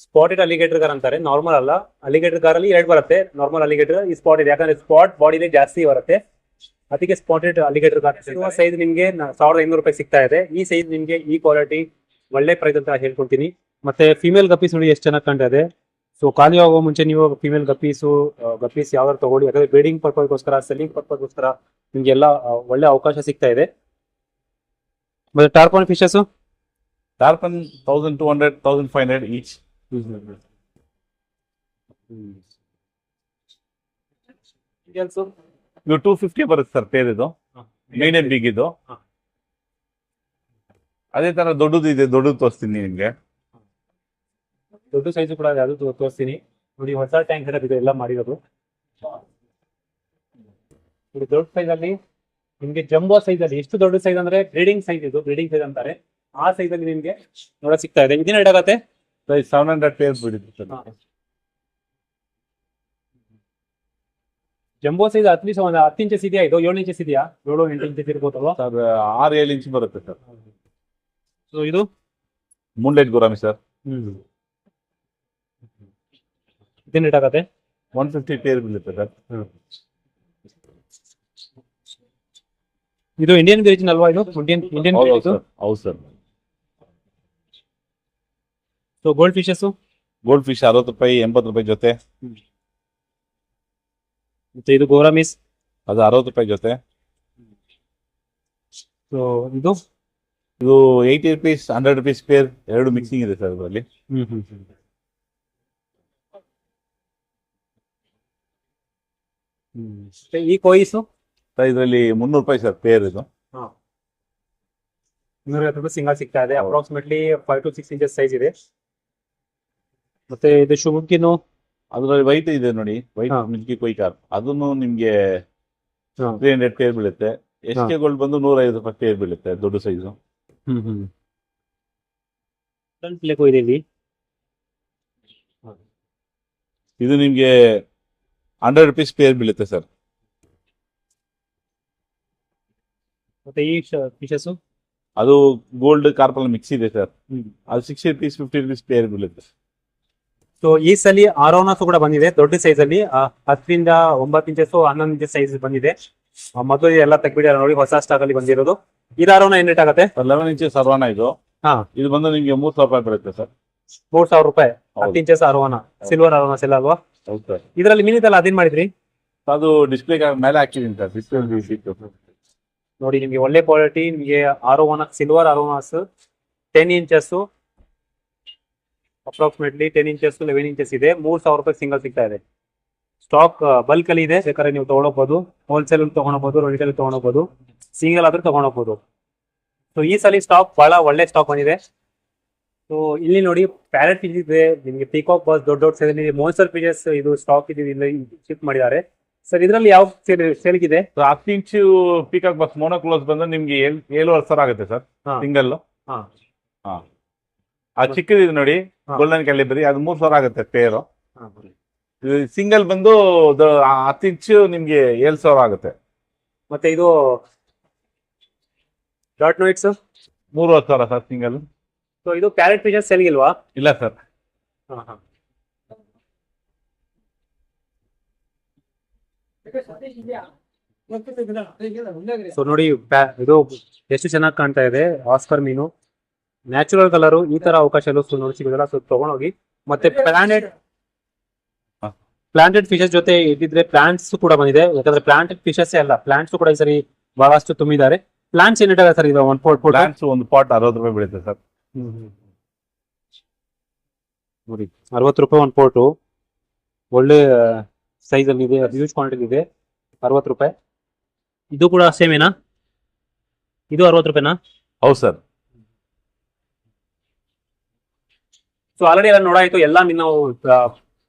ಸ್ಪಾಟೆಡ್ ಅಲಿಗೇಟರ್ ಕಾರ್ ಅಂತಾರೆ. ನಾರ್ಮಲ್ ಅಲ್ಲ. ಅಲಿಗೇಟರ್ ಕಾರ್ ಅಲ್ಲಿ ಎರಡು ಬರುತ್ತೆ. ನಾರ್ಮಲ್ ಅಲಿಗೇಟರ್ ಈ ಸ್ಪಾಟ್ ಇದೆ ಯಾಕಂದ್ರೆ ಸ್ಪಾಟ್ ಬಾಡಿಲಿ ಜಾಸ್ತಿ ಬರುತ್ತೆ. ಅದಕ್ಕೆ ಸ್ಪಾಟೆಡ್ ಅಲಿಗೇಟರ್ ಸೈಜ್ ನಿಮ್ಗೆ ಸಾವಿರದ ಐನೂರು ರೂಪಾಯಿ ಸಿಗ್ತಾ ಇದೆ. ಈ ಸೈಜ್ ನಿಮ್ಗೆ ಈ ಕ್ವಾಲಿಟಿ ಒಳ್ಳೆ ಪ್ರೈಸ್ ಅಂತ ಹೇಳ್ಕೊಡ್ತೀನಿ. ಮತ್ತೆ ಫಿಮೇಲ್ ಗಪ್ಪೀಸ್ ನೋಡಿ ಎಷ್ಟು ಚೆನ್ನಾಗಿ ಕಂಡ ಇದೆ. ಸೊ ಖಾಲಿ ಆಗೋ ಮುಂಚೆ ನೀವು ಫಿಮೇಲ್ ಗಪ್ಪೀಸು ಗಪ್ಪೀಸ್ ಯಾವ್ದಾರು ತಗೊಳ್ಳಿ. ಯಾಕಂದ್ರೆ ಬ್ರೀಡಿಂಗ್ ಪರ್ಪಸ್ಗೋಸ್ಕರ ಸೆಲ್ಲಿಂಗ್ ಪರ್ಪಸ್ಗೋಸ್ಕರ ನಿಮ್ಗೆ ಎಲ್ಲ ಒಳ್ಳೆ ಅವಕಾಶ ಸಿಗ್ತಾ ಇದೆ. ಮತ್ತೆ tarpon fishes tarpon thousand two hundred thousand five hundred each ಇದು ಟೂ ಫಿಫ್ಟಿ ಬರುತ್ತೆ ಸರ್ ಪೇರ್ ಇದು. ಮೀಡಿಯಂ ಬಿಗ್ ಇದು. ಅದೇ ತರ ದೊಡ್ಡದು ಇದೆ ದೊಡ್ಡದು ತೋರಿಸ್ತೀನಿ ನಿಮ್ಗೆ. ದೊಡ್ಡ ಸೈಜ್ ಕೂಡ ಯಾವ್ದು ತೋರಿಸ್ತೀನಿ. ನೋಡಿ ಹೊಸ ಟ್ಯಾಂಕ್ ಇದೆ ಎಲ್ಲ ಮಾಡಿರೋದು. ನೋಡಿ ದೊಡ್ಡ ಸೈಜ್ ಅಲ್ಲಿ ನಿಮ್ಗೆ ಜಂಬೋ ಸೈಜ್ ಅಲ್ಲಿ ಎಷ್ಟು ದೊಡ್ಡ ಸೈಜ್ ಅಂದ್ರೆ ಬ್ರೀಡಿಂಗ್ ಸೈಜ್ ಇದು ಬ್ರೀಡಿಂಗ್ ಸೈಜ್ ಅಂತಾರೆ. ಆ ಸೈಜ್ ಅಲ್ಲಿ ನಿಮ್ಗೆ ನೋಡಕ್ ಸಿಗ್ತಾ ಇದೆ. ಇದೇನು ಆಗತ್ತೆ ಸೆವೆನ್ ಹಂಡ್ರೆಡ್ ಪೇರ್ ಬಿಡಿದೆ ಸರ್ ಹಾ. ಜಂಬೋ ಸೈಜ್ ಅಟ್ಲೀಸ್ಟ್ ಒಂದು ಹತ್ತು ಇಂಚಸ್ ಇದೆಯಾ? ಇದು ಏಳು ಇಂಚಸ್ ಇದೆಯಾ? ಏಳು ಎಂಟು ಇಂಚಸ್ ಇರ್ಬೋದಲ್ವಾ? ಸರ್ ಆರು ಏಳು ಇಂಚ್ ಬರುತ್ತೆ ಸರ್. ಸೊ ಇದು? Moonlight gourami sir. ಹ್ಮ್. ಇದೇನು ರೇಟ್ ಆಗತ್ತೆ? ಒನ್ ಫಿಫ್ಟಿ ಪೇರ್ ಬೀಳುತ್ತೆ ಸರ್. ಇದು ಇಂಡಿಯನ್ ವೆರಿಜಿನ್ ಅಲ್ವಾ ಇದು? ಇಂಡಿಯನ್ ಇಂಡಿಯನ್ ಹೌದು ಸರ್ ಹೌದು sir. So gold fishes gold fish ಅರವತ್ತು ರೂಪಾಯಿ ಎಂಬತ್ತು ರೂಪಾಯಿ ಜೊತೆ. ಮತ್ತೆ ಇದು ಗೋರಾಮಿಸ್. ಅದು ಅರವತ್ತು ರೂಪಾಯಿ ಜೊತೆ. ಸೊ ಇದು? ಇದು eighty rupees hundred rupees pair ಎರಡು ಮಿಕ್ಸಿಂಗ್ ಇದೆ ಸರ್ ಅದರಲ್ಲಿ. ಈ ಕೊಯ್ಸು? ಸರ್ ಇದರಲ್ಲಿ ಮುನ್ನೂರು ರೂಪಾಯಿ ಸರ್ ಪೇರ್ ಇದು. ಇನ್ನೂರೈವತ್ತು ರೂಪಾಯಿ ಸಿಂಗಲ್ ಸಿಗ್ತಾ ಇದೆ. Approximately five to six inches size ಇದೆ. ಮತ್ತೆ ಇದು ಶುಭಕ್ಕಿನು ಅದರಲ್ಲಿ ವೈಟ್ ಇದೆ ನೋಡಿ. ವೈಟ್ ಹಾ. ಮಿಲ್ಕಿ ಕೊಯ್ಕಾರ್ ಅದನ್ನು ನಿಮ್ಗೆ ಹಾ. ತ್ರೀ ಹಂಡ್ರೆಡ್ ಪೇರ್ ಬೀಳುತ್ತೆ. ಎಸ್ ಕೆ ಗೋಲ್ಡ್ ಬಂದು ನೂರ ಐವತ್ತು ರೂಪಾಯಿ ಪೇರ್ ಬೀಳುತ್ತೆ ದೊಡ್ಡ ಸೈಜು ಹ್ಮ್ ಹ್ಮ್. ಫ್ರಂಟ್ ಪ್ಲೇಕು ಇದೆ ನಿಮ್ಗೆ ಹಂಡ್ರೆಡ್ ರುಪೀಸ್ ಪೇರ್ ಬೀಳುತ್ತೆ ಸರ್. ಮತ್ತೆ ಈ ಫಿಶಸ್ ಅದು ಗೋಲ್ಡ್ ಕಾರ್ಪಲ್ ಮಿಕ್ಸ್ ಇದೆ ಸರ್. ಹ್ಮ್. ಅದು sixty rupees fifty rupees pair ಬೀಳುತ್ತೆ. ಸೊ ಈ ಸಲ ಆರೋನಾಸ್ ಕೂಡ ಬಂದಿದೆ ದೊಡ್ಡ ಸೈಜ್ ಅಲ್ಲಿ ಹತ್ತರಿಂದ ಒಂಬತ್ತು ಇಂಚಸ್ ಹನ್ನೊಂದು ಇಂಚಸ್ ಸೈಜ್ ಬಂದಿದೆ. ಮದುವೆ ಮೊದಲು ಎಲ್ಲ ತೆಗ್ಬಿಟ್ಟಿದ್ದಾರೆ ನೋಡಿ ಹೊಸ ಸ್ಟಾಕ್ ಅಲ್ಲಿ ಬಂದಿರೋದು. ಇದು ಆರೋನ ಏನ್ ರೇಟ್ ಆಗುತ್ತೆ? ಲೆವೆನ್ ಇಂಚಸ್ ಸರ್ವಾನ ಇದು? ಹಾ. ಇದು ಬಂದು ನಿಮ್ಗೆ ಮೂರ್ ಸಾವಿರ ರೂಪಾಯಿ ಬರುತ್ತೆ ಸರ್. ಮೂರ್ ಸಾವಿರ ರೂಪಾಯಿ. ಹತ್ತು ಇಂಚಸ್ ಅರೋನ ಸಿಲ್ವರ್ ಆರೋನಸ್ ಎಲ್ಲ ಅಲ್ವಾ? ಇದರಲ್ಲಿ ಮೀನಿದಲ್ಲ ಅದೇನ್ ಮಾಡಿದ್ರಿ? ಅದು ಡಿಸ್ಪ್ಲೇ ಮೇಲೆ ಹಾಕಿದೀನಿ ಸರ್ ಡಿಸ್ಪ್ಲೇ ನೋಡಿ ನಿಮ್ಗೆ ಒಳ್ಳೆ ಕ್ವಾಲಿಟಿ ನಿಮಗೆ arowana silver arowanas ten inches approximately ten inches eleven inches ಇದೆ. ಮೂರ್ ಸಾವಿರ ರೂಪಾಯಿ ಸಿಂಗಲ್ ಸಿಗ್ತಾ ಇದೆ. ಸ್ಟಾಕ್ ಬಲ್ಕ್ ಅಲ್ಲಿ ಇದೆ. ಬೇಕಾದ್ರೆ ನೀವು ತಗೊಳಬಹುದು. ಹೋಲ್ಸೇಲ್ ತಗೊಳಬಹುದು ರಿಟೇಲ್ ತಗೊಳಬಹುದು. ಸಿಂಗಲ್ ಆದ್ರೂ ತಗೊಳಬಹುದು. ಸೊ ಈ ಸಲ ಸ್ಟಾಕ್ ಬಹಳ ಒಳ್ಳೆ ಸ್ಟಾಕ್ ಬಂದಿದೆ. ಸೊ ಇಲ್ಲಿ ನೋಡಿ ಪ್ಯಾರೆಟ್ ಪೀಸ್ ಇದೆ. ನಿಮಗೆ ಪಿಕಾಕ್ ಬಸ್ ದೊಡ್ಡ ದೊಡ್ಡ ಸೈಜ್ ಮೋನ್ಸರ್ ಪಿಜಸ್ ಇದು ಸ್ಟಾಕ್ ಇದೆ ಇಲ್ಲಿ ಶಿಫ್ಟ್ ಮಾಡಿದ್ದಾರೆ. ಸರ್ ಇದರಲ್ಲಿ ಯಾವ ಸೇಲ್ ಇದೆ ಹತ್ತು ಇಂಚು ಪಿಕಾಕ್ ಬಸ್ ಮೋನೋಕ್ಲೋಸ್ ಬಂದ್ರೆ ನಿಮ್ಗೆ ಏಳು ಏಳುವರೆ ಸಾವಿರ ಆಗುತ್ತೆ ಸರ್ ಸಿಂಗಲ್ ಹಾ. ಆ ಚಿಕ್ಕದಿದೆ ನೋಡಿ. ಗೋಲ್ಡನ್ ಕ್ಯಾಲಿಬರಿ ಅದು ಮೂರ್ ಸಾವಿರ ಆಗುತ್ತೆ ಪೇರು ಸಿಂಗಲ್ ಬಂದು ಹತ್ತು ಇಂಚು ನಿಮ್ಗೆ ಏಳು ಸಾವಿರ ಆಗುತ್ತೆ. ಮತ್ತೆ ಇದು ಡಾಟ್ ನೋಟ್ಸ್ ಮೂರುವರೆ ಸಾವಿರ ಸರ್ ಸಿಂಗಲ್ ಸೊ ಇದು ಪ್ಯಾರೆಟ್ ಫಿಶಸ್ ಸೆಲ್ಗಿಲ್ವಾ ಇಲ್ಲ ಸರ್. ಸೊ ನೋಡಿ ಇದು ಎಷ್ಟು ಚೆನ್ನಾಗಿ ಕಾಣ್ತಾ ಇದೆ ಆಸ್ಕರ್ ಮೀನು. ನ್ಯಾಚುರಲ್ ಕಲರ್ ಈ ತರ ಅವಕಾಶ ನೋಡಿ ಸಿಗೋದಿಲ್ಲ ಸೊ ತಗೊಂಡೋಗಿ ಮತ್ತೆ ಪ್ಲಾನೆಟ್. ಪ್ಲಾಂಟೆಡ್ ಫಿಶಸ್ ಜೊತೆ ಇದ್ದಿದ್ರೆ ಪ್ಲಾಂಟ್ಸ್ ಕೂಡ ಬಂದಿದೆ. ಯಾಕಂದ್ರೆ ಪ್ಲಾಂಟೆಡ್ ಫಿಶಸ್ ಅಲ್ಲ ಪ್ಲಾಂಟ್ಸ್ ಕೂಡ ಈ ಸರಿ ಬಹಳಷ್ಟು ತುಂಬಿದ್ದಾರೆ. ಪ್ಲಾಂಟ್ಸ್ ಏನಿದೆ ಸರ್ ಇದು? ಒನ್ ಪಾಟ್ ಫೋರ್ ಪ್ಲಾಂಟ್ಸ್ ಒಂದು ಪಾಟ್ ಅರವತ್ತು ರೂಪಾಯಿ ಬೀಳುತ್ತೆ ಸರ್. ನೋಡಿ ಅರವತ್ತು ರೂಪಾಯಿ ಒಂದು ಪೋಟು ಒಳ್ಳೆ ಸೈಜ್ ಅಲ್ಲಿ ಇದೆ ಹ್ಯೂಜ್ ಕ್ವಾಂಟಿಟಿ ಇದೆ. ಅರವತ್ತು ರೂಪಾಯಿ. ಇದು ಕೂಡ ಸೇಮೇನಾ ಇದು ಅರವತ್ತು ರೂಪಾಯಿನಾ? ಹೌದು ಸರ್. ಸೊ ಆಲ್ರೆಡಿ ಎಲ್ಲ ನೋಡಾಯ್ತು. ಎಲ್ಲ ನೀವು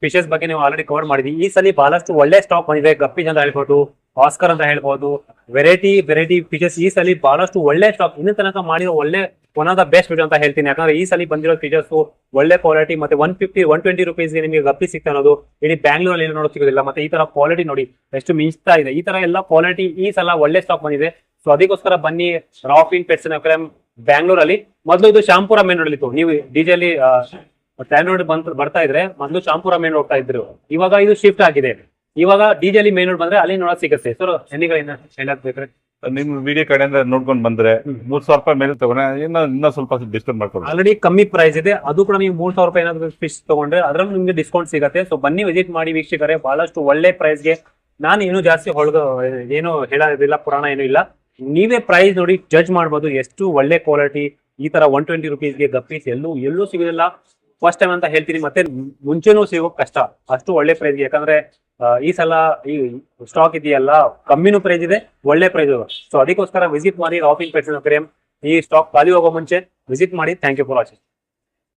ಫಿಶಸ್ ಬಗ್ಗೆ ನೀವು ಆಲ್ರೆಡಿ ಕವರ್ ಮಾಡಿದ್ವಿ. ಈ ಸಲ ಬಹಳಷ್ಟು ಒಳ್ಳೆ ಸ್ಟಾಕ್ ಬಂದಿದೆ. ಗಪ್ಪಿ ಅಂತ ಹೇಳ್ಬೋದು ಆಸ್ಕರ್ ಅಂತ ಹೇಳ್ಬೋದು ವೆರೈಟಿ ವೆರೈಟಿ ಫಿಶಸ್ ಈ ಸಲ ಬಹಳಷ್ಟು ಒಳ್ಳೆ ಸ್ಟಾಕ್ ಇನ್ನ ತನಕ ಮಾಡಿರೋ ಒಳ್ಳೆ one of the best fish ಅಂತ ಹೇಳ್ತೀನಿ. ಯಾಕಂದ್ರೆ ಈ ಸಲ ಬಂದಿರೋ ಫಿಶಸ್ ಒಳ್ಳೆ ಕ್ವಾಲಿಟಿ ಮತ್ತೆ one fifty one twenty rupees ನಿಮಗೆ ಗಪ್ಪಿ ಸಿಗ್ತಾ ಅನ್ನೋದು ಇಡೀ ಬ್ಯಾಂಗ್ಳೂರಲ್ಲಿ ನೋಡೋ ಸಿಗೋದಿಲ್ಲ. ಮತ್ತೆ ಈ ತರ ಕ್ವಾಲಿಟಿ ನೋಡಿ, ಎಷ್ಟು ಮಿಂಚ್ತಾ ಇದೆ. ಈ ತರ ಎಲ್ಲ ಕ್ವಾಲಿಟಿ ಈ ಸಲ ಒಳ್ಳೆ ಸ್ಟಾಕ್ ಬಂದಿದೆ. ಸೊ ಅದಕ್ಕೋಸ್ಕರ ಬನ್ನಿ ರಾಫಿನ್ ಪೆಟ್ಸ್ ಬ್ಯಾಂಗ್ಳೂರಲ್ಲಿ ಮೊದಲು ಇದು ಶಾಂಪುರ ಮೇನ್ ನೋಡಲಿತ್ತು ನೀವು ಡಿಜೆಲಿ ಟ್ಯಾನ್ ಆಂಡ್ರಾಯ್ಡ್ ಬಂತ ಬರ್ತಾ ಇದ್ರೆ ಮೊದಲು ಶಾಂಪುರ ಮೇನ್ ಹೋಗ್ತಾ ಇದ್ರು. ಇವಾಗ ಇದು ಶಿಫ್ಟ್ ಆಗಿದೆ. ಇವಾಗ ಡಿಜೆಲಿ ಮೇನ್ ರೋಡ್ ಬಂದ್ರೆ ಅಲ್ಲಿ ನೋಡಕ್ ಸಿಗುತ್ತೆ ಸರ್ ಶನಿಗಳಿಂದ ಹೇಳಕ್ ಬೇಕಾದ್ರೆ ನಿಮ್ ವಿಡಿಯೋ ಕಡೆಯಿಂದ ನೋಡ್ಕೊಂಡ್ ಬಂದ್ರೆ ಮೂರ್ ಸಾವಿರ ರೂಪಾಯಿ ಮೇಲೆ ತಗೊಂಡ್ರೆ ಇನ್ನ ಇನ್ನೂ ಸ್ವಲ್ಪ ಡಿಸ್ಕೌಂಟ್ ಮಾಡ್ಕೊಂಡು ಆಲ್ರೆಡಿ ಕಮ್ಮಿ ಪ್ರೈಸ್ ಇದೆ. ಅದು ಕೂಡ ನೀವು ಮೂರ್ ಸಾವಿರ ರೂಪಾಯಿ ಏನಾದ್ರು ಫಿಶ್ ತಗೊಂಡ್ರೆ ಅದ್ರಲ್ಲಿ ನಿಮ್ಗೆ ಡಿಸ್ಕೌಂಟ್ ಸಿಗುತ್ತೆ. ಸೊ ಬನ್ನಿ ವಿಸಿಟ್ ಮಾಡಿ ವೀಕ್ಷಕರೇ. ಬಹಳಷ್ಟು ಒಳ್ಳೆ ಪ್ರೈಸ್ಗೆ ನಾನು ಏನು ಜಾಸ್ತಿ ಹೊಳಗ ಏನು ಹೇಳೋದಿಲ್ಲ ಪುರಾಣ ಏನು ಇಲ್ಲ. ನೀವೇ ಪ್ರೈಸ್ ನೋಡಿ ಜಡ್ಜ್ ಮಾಡ್ಬೋದು. ಎಷ್ಟು ಒಳ್ಳೆ ಕ್ವಾಲಿಟಿ ಈ ತರ ಒನ್ ಟ್ವೆಂಟಿ ರುಪೀಸ್ಗೆ ಗಪ್ಪೀಸ್ ಎಲ್ಲೂ ಎಲ್ಲೂ ಸಿಗೋದಿಲ್ಲ. ಫಸ್ಟ್ ಟೈಮ್ ಅಂತ ಹೇಳ್ತೀನಿ. ಮತ್ತೆ ಮುಂಚೆನೂ ಸಿಗೋ ಕಷ್ಟ. ಅಷ್ಟು ಒಳ್ಳೆ ಪ್ರೈಸ್ ಯಾಕಂದ್ರೆ ಈ ಸಲ ಈ ಸ್ಟಾಕ್ ಇದೆಯಲ್ಲ, ಕಮ್ಮಿನೂ ಪ್ರೈಸ್ ಇದೆ, ಒಳ್ಳೆ ಪ್ರೈಸ್ ಸೊ ಅದಕ್ಕೋಸ್ಕರ ವಿಸಿಟ್ ಮಾಡಿ ರಾಕಿಂಗ್ ಪೆಟ್ರೋಲ್ ಈ ಸ್ಟಾಕ್ ಖಾಲಿ ಹೋಗೋ ಮುಂಚೆ ವಿಸಿಟ್ ಮಾಡಿ. Thank you for watching